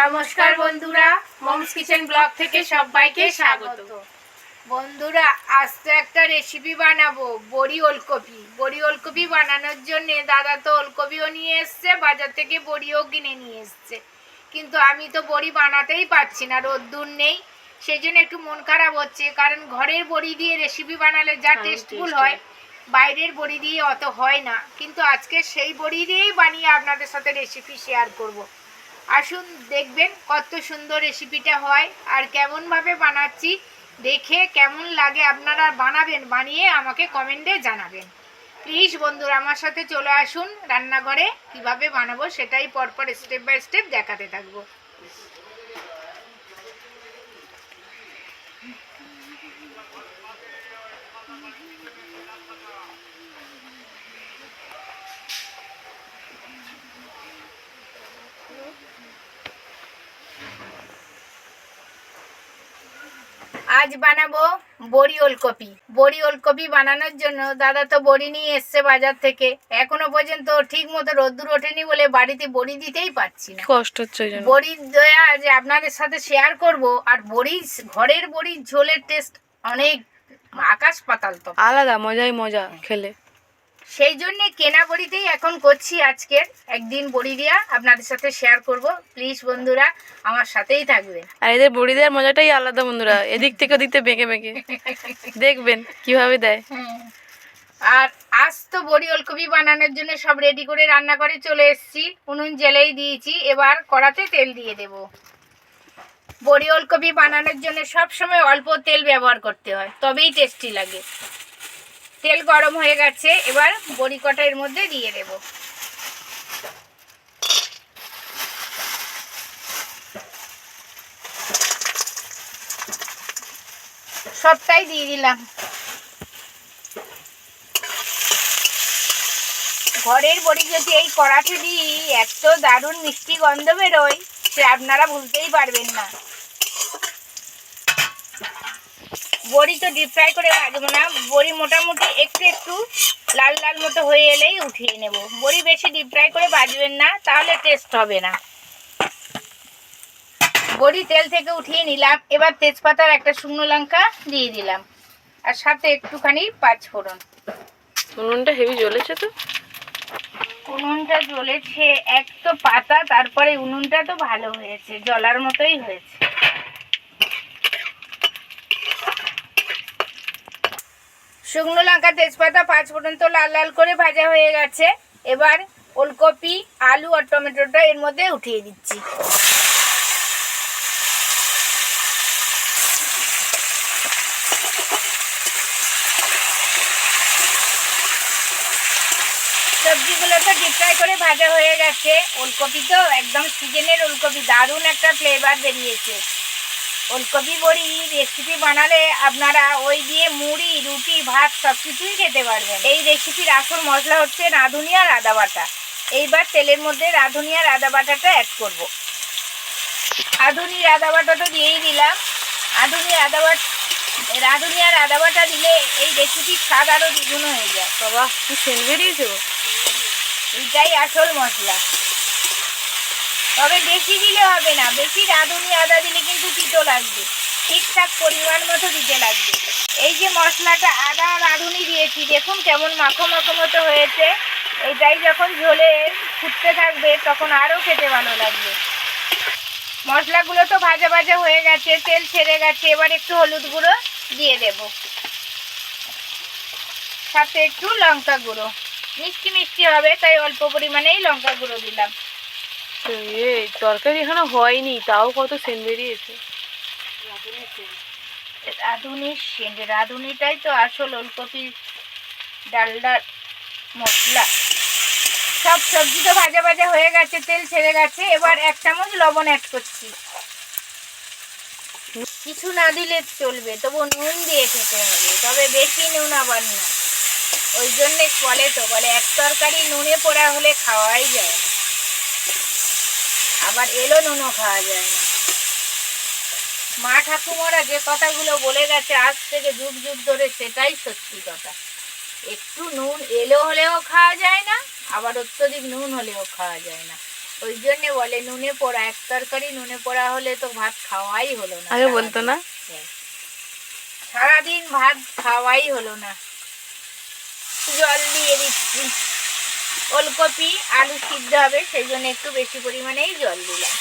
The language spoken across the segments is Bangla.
নমস্কার বন্ধুরা মমস কিচেন ব্লগ থেকে সবাইকে স্বাগত। বন্ধুরা আজ তো একটা রেসিপি বানাবো বড়ি ওলকপি। বড়ি ওলকপি বানানোর জন্য দাদা তো ওলকপিও নিয়ে এসছে বাজার থেকে বড়িও কিনে নিয়ে এসছে। কিন্তু আমি তো বড়ি বানাতেই পারছি না রোদ্দুর নেই। সেই জন্য একটু মন খারাপ হচ্ছে কারণ ঘরের বড়ি দিয়ে রেসিপি বানালে যা টেস্টফুল হয় বাইরের বড়ি দিয়ে অত হয় না। কিন্তু আজকে সেই বড়ি দিয়েই বানিয়ে আপনাদের সাথে রেসিপি শেয়ার করব। আসুন দেখবেন কত সুন্দর রেসিপিটা হয় আর কেমনভাবে বানাচ্ছি। দেখে কেমন লাগে আপনারা বানাবেন, বানিয়ে আমাকে কমেন্টে জানাবেন। প্লিজ বন্ধুরা, আমার সাথে চলে আসুন রান্নাঘরে। কীভাবে বানাবো সেটাই পরপর স্টেপ বাই স্টেপ দেখাতে থাকব। আজ বানাবো বড়ি ওলকপি। বড়ি ওলকপি বানানোর জন্য দাদা তো বড়ি নিয়ে এসছে বাজার থেকে। এখনও পর্যন্ত ঠিক মতো রোদ্দুর ওঠেনি বলে বাড়িতে বড়ি দিতেই পারছি না। কষ্ট হচ্ছে বড়ি দয়া যে আপনাদের সাথে শেয়ার করব আর বড়ি ঘরের বড়ির ঝোলের টেস্ট অনেক আকাশ পাতাল তো। আলাদা মজাই মজা খেলে। সেই জন্য কেনা বড়িতেই এখন করছি আজকের একদিন বড়ি দিয়া আপনাদের সাথে শেয়ার করব। প্লিজ বন্ধুরা আমার সাথেই থাকবেন। আর এদের বড়ি দেওয়ার মজাটাই আলাদা বন্ধুরা। এদিক থেকে ওদিক থেকে বেঁকে বেঁকে। দেখবেন কীভাবে দেয়। আর আজ তো বড়ি ওলকপি বানানোর জন্য সব রেডি করে রান্না করে চলে এসেছি। উনুন জেলেই দিয়েছি। এবার কড়াতে তেল দিয়ে দেব। বড়ি ওলকপি বানানোর জন্য সব সময় অল্প তেল ব্যবহার করতে হয়। তবেই টেস্টি লাগে। তেল গরম হয়ে গেছে, এবার বড়ি কটা এর মধ্যে দিয়ে দেব। সবটাই দিয়ে দিলাম। ঘরের বড়ি যদি এই কড়াতে দিই এত দারুণ মিষ্টি গন্ধ বেরোয়, সে আপনারা ভুলতেই পারবেন না। বড়ি তো ডিপ ফ্রাই করে ভাজবো না। বড়ি মোটামুটি একটু একটু লাল লাল মতো হয়ে এলেই উঠিয়ে নেব। বড়ি বেশি ডিপ ফ্রাই করে ভাজবেন না তাহলে টেস্ট হবে না। বড়ি তেল থেকে উঠিয়ে নিলাম। এবার তেজপাতার একটা শুকনো লঙ্কা দিয়ে দিলাম। আর সাথে একটুখানি পাঁচ ফোড়ন। উনুনটা হেভি জ্বলেছে তো? উনুনটা জ্বলেছে এক তো পাতা তারপরে উনুনটা তো ভালো হয়েছে জলার মতোই হয়েছে। শুকনো লঙ্কা তেজপাতা পাঁচ ফোড়ন তো লাল লাল করে ভাজা হয়ে গেছে। এবার ওলকপি, আলু আর টমেটোটা এর মধ্যে উঠিয়ে দিচ্ছি। সবজিগুলো তো ডিপ করে ভাজা হয়ে গেছে। ওলকপি তো একদম সিজনের ওলকপি, দারুণ একটা ফ্লেভার বেরিয়েছে। ওলকপি বড়ি, রেসিপি বানালে আপনারা ওই দিয়ে মুড়ি, রুটি, ভাত সব কিছুই খেতে পারবেন। এই রেসিপির আসল মশলা হচ্ছে রাঁধুনি আর আদা বাটা। এইবার তেলের মধ্যে রাঁধুনি আর আদা বাটাটা অ্যাড করব। রাঁধুনি আদা বাটা তো দিয়েই দিলাম। রাঁধুনি আদা বাটা রাঁধুনি আর আদা বাটা দিলে এই রেসিপির স্বাদ আরও দ্বিগুণ হয়ে যায়। বাবা, কি বেরিয়েছে? গো। এটাই আসল মশলা। তবে বেশি দিলে হবে না। বেশি রাঁধুনি, আদা দিলে কিন্তু তিতো লাগবে। ঠিকঠাক পরিমাণ মতো দিতে লাগবে। এই যে মশলাটা আদা রাঁধুনি দিয়েছি, দেখুন কেমন মাখো মাখো মতো হয়েছে। এটাই যখন ঝোলে ফুটতে থাকবে, তখন আরও খেতে ভালো লাগবে। মশলাগুলো তো ভাজা ভাজা হয়ে গেছে, তেল ছেড়ে গেছে, এবার একটু হলুদ গুঁড়ো দিয়ে দেব। সাথে একটু লঙ্কা গুঁড়ো। মিষ্টি মিষ্টি হবে, তাই অল্প পরিমাণেই লঙ্কা গুঁড়ো দিলাম। এ, তরকারি এখনও হয়নি, তাও কত সেন্ট বেরিয়েছে। রাঁধুনির সেন্ট, রাঁধুনিটাই তো আসল ওলকপি ডালডার মশলা। সব সবজি তো ভাজা ভাজা হয়ে গেছে, তেল ছেড়ে গেছে, এবার এক চামচ লবণ অ্যাড করছি। কিছু না দিলে চলবে তবু নুন দিয়ে খেতে হবে, তবে বেশি নুন আবার না। ওই জন্যে বলে তো, বলে এক তরকারি নুনে পোড়া হলে খাওয়াই যায় না। আবার এলো নুনও খাওয়া যায় না। মা ঠাকুমারা যে কথাগুলো বলে গেছে আজ থেকে যুগ যুগ ধরে সেটাই সত্যি কথা। একটু নুন এলো হলেও খাওয়া যায় না আবার অত্যধিক নুন হলেও খাওয়া যায় না। ওই জন্য বলে নুনে পোড়া এক তরকারি নুনে পোড়া হলে তো ভাত খাওয়াই হলো না আগে বলতো না? সারাদিন ভাত খাওয়াই হলো না। জল দিয়ে দিচ্ছি। ওলকপি, আলু সিদ্ধ হবে, সেই জন্য একটু বেশি পরিমাণেই জল দিলাম।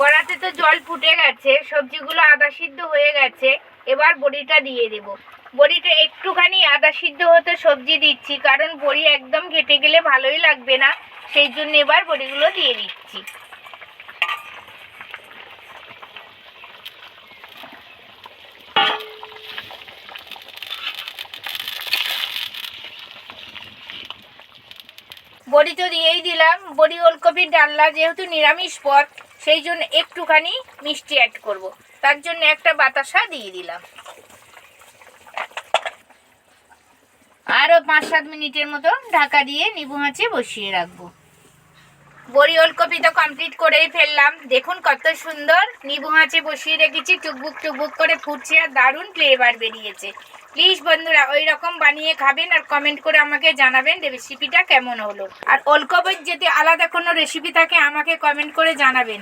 কড়াতে তো জল ফুটে গেছে, সবজিগুলো আদা সিদ্ধ হয়ে গেছে, এবার বড়িটা দিয়ে দেব। বড়িটা একটুখানি আদা সিদ্ধ হতে সবজি দিচ্ছি, কারণ বড়ি একদম ঘেটে গেলে ভালোই লাগবে না, সেই জন্য এবার বড়িগুলো দিয়ে দিচ্ছি। বড়ি তো দিয়েই দিলাম, বড়ি ওলকপির ডাল্লা যেহেতু নিরামিষ পদ, সেই জন্য একটুখানি মিষ্টি অ্যাড করব। তার জন্য একটা বাতাসা দিয়ে দিলাম। আরও পাঁচ সাত মিনিটের মতো ঢাকা দিয়ে নিবু মাছে বসিয়ে রাখব। বড়ি ওলকপি তো কমপ্লিট করেই ফেললাম। দেখুন কত সুন্দর নিবু মাছে বসিয়ে রেখেছি। টুকবুক টুকবুক করে ফুটছে আর দারুণ ফ্লেভার বেরিয়েছে। প্লিজ বন্ধুরা ওই রকম বানিয়ে খাবেন আর কমেন্ট করে আমাকে জানাবেন রেসিপিটা কেমন হলো। আর ওলকপির যদি আলাদা কোনো রেসিপি থাকে, আমাকে কমেন্ট করে জানাবেন।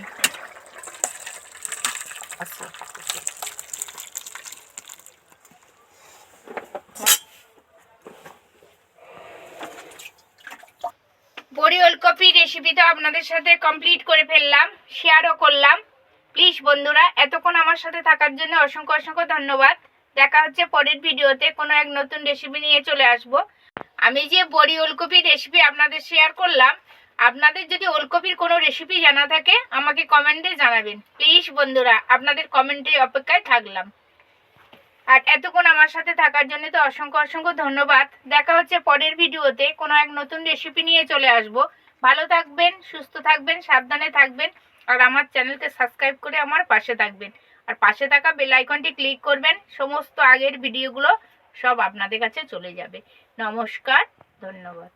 বড়ি ওলকপি রেসিপি তো আপনাদের সাথে কমপ্লিট করে ফেললাম শেয়ারও করলাম। প্লিজ বন্ধুরা, এতক্ষণ আমার সাথে থাকার জন্য অসংখ্য অসংখ্য ধন্যবাদ। দেখা হচ্ছে পরের ভিডিওতে কোনো এক নতুন রেসিপি নিয়ে চলে আসব। আমি যে বড়ি ওলকপির রেসিপি আপনাদের শেয়ার করলাম, আপনাদের যদি ওলকপির কোনো রেসিপি জানা থাকে, আমাকে কমেন্টে জানাবেন। প্লিজ বন্ধুরা, আপনাদের কমেন্টে অপেক্ষায় থাকলাম। আর এতক্ষণ আমার সাথে থাকার জন্য তো অসংখ্য অসংখ্য ধন্যবাদ। দেখা হচ্ছে পরের ভিডিওতে কোনো এক নতুন রেসিপি নিয়ে চলে আসব। ভালো থাকবেন, সুস্থ থাকবেন, সাবধানে থাকবেন, আর আমার চ্যানেলকে সাবস্ক্রাইব করে আমার পাশে থাকবেন। আর পাশে থাকা বেল আইকনটি ক্লিক করবেন, সমস্ত আগের ভিডিওগুলো সব আপনাদের কাছে চলে যাবে। নমস্কার, ধন্যবাদ।